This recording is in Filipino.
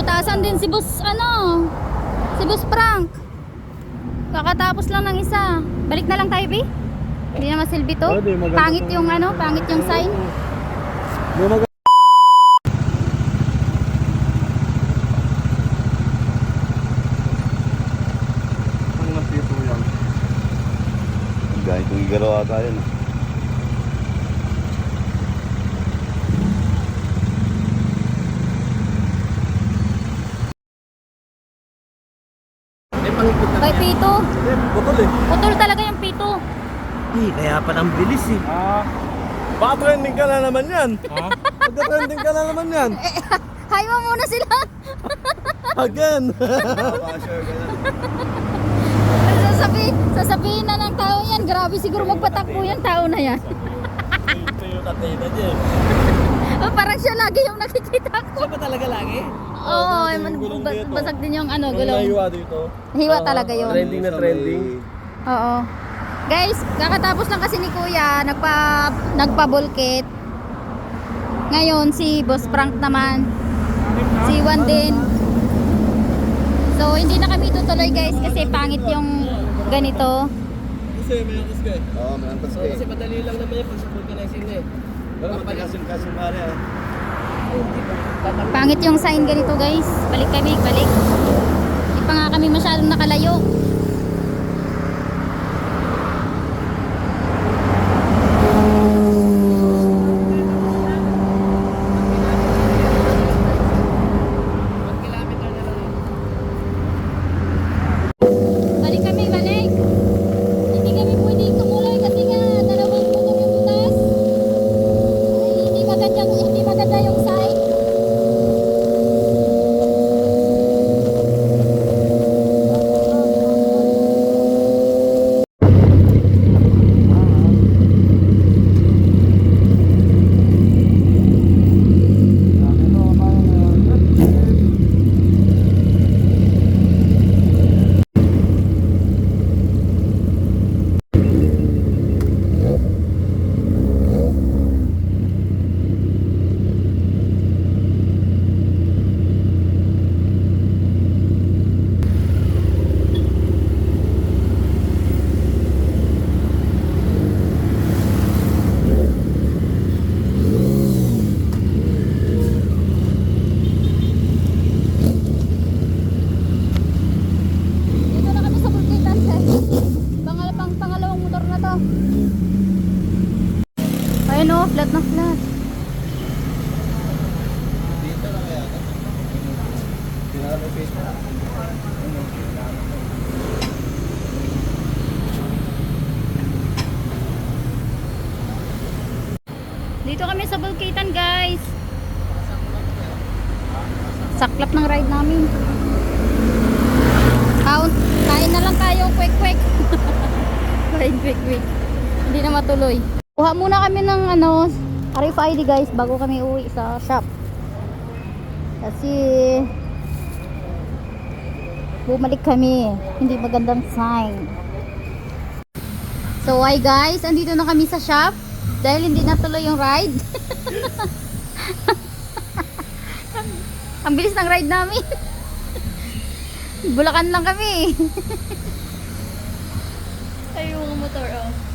Butasan din si Boss, ano, si Boss Frank. Kakatapos lang ng isa. Balik na lang tayo, Bi. Hindi na masilbi to. Oh, Pangit yung ano, pangit yung sign. Yan. Gaya kong igaraw ata yun. ah. Kay Pito. Eh, butol eh. Putol talaga yung Pito. Eh, kaya pa ng bilis eh. Ah. Baka trending ka na naman yan. Ha? Magka-trending ka na naman yan. Hi mo muna sila. Again. Sasabi, sasabihin na ng tao yan. Grabe siguro magpatakbo yung tao na yan. Toyota Tena dyan. Parang siya lagi yung nakikita ko. Siya ba talaga lagi? Oo, dito. basag din yung ano, Ang gulong. naiwa dito. Hiwa talaga yun. Trending na trending. Oo. Guys, kakatapos lang kasi ni Kuya, nagpa nagpa-bulkit. Ngayon si Boss Frank naman. Si Juan din. So hindi na kami tutuloy guys kasi pangit yung ganito. Kasi may akas ka eh. Oo, may antas ka Kasi eh. madali lang naman yung pag-support ka ng sine eh. Pero matigasin-kasin pare ah. Pangit yung sign ganito guys. Balik kami, balik. Hindi pa nga kami masyadong nakalayo. kilometer na lang yun. Balik kami, balik. Hindi kami pwedeng tumuloy kasi nga dalawang motor yung butas. Ay, hindi maganda, hindi maganda yung sign. Dito na kami sa Bulkitan, sir. Pangal pang pangalawang motor na to. Ayun oh, flat na flat. Dito kami sa Bulkitan, guys. Saklap ng ride namin. Count. Kain na lang tayo, quick quick. Kain quick quick. Hindi na matuloy. Kuha muna kami ng ano, RFID guys bago kami uwi sa shop. Kasi bumalik kami. Hindi magandang sign. So hi guys, andito na kami sa shop dahil hindi natuloy yung ride. Ang bilis ng ride namin. Bulakan lang kami. Ay, yung motor, oh.